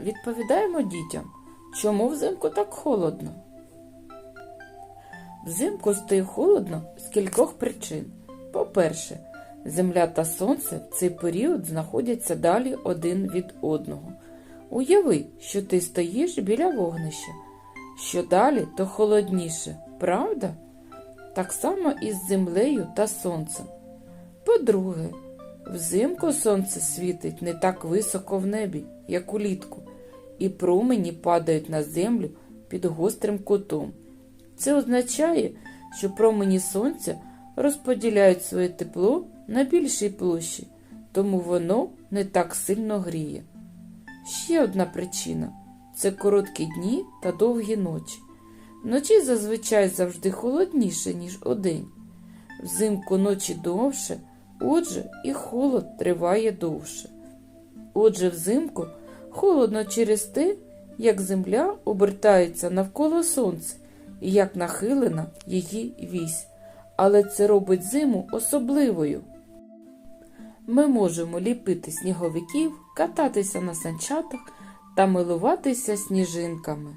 відповідаємо дітям, чому взимку так холодно. Взимку стає холодно з кількох причин. По-перше, Земля та Сонце в цей період знаходяться далі один від одного. Уяви, що ти стоїш біля вогнища. Що далі, то холодніше, правда? Так само і з землею та сонцем. По-друге, взимку сонце світить не так високо в небі, як улітку, і промені падають на землю під гострим кутом. Це означає, що промені сонця розподіляють своє тепло на більшій площі, тому воно не так сильно гріє. Ще одна причина це короткі дні та довгі ночі. Вночі зазвичай завжди холодніше, ніж удень. Взимку ночі довше, отже, і холод триває довше. Отже, взимку холодно через те, як земля обертається навколо сонця і як нахилена її вісь. Але це робить зиму особливою. Ми можемо ліпити сніговиків, кататися на санчатах та милуватися сніжинками.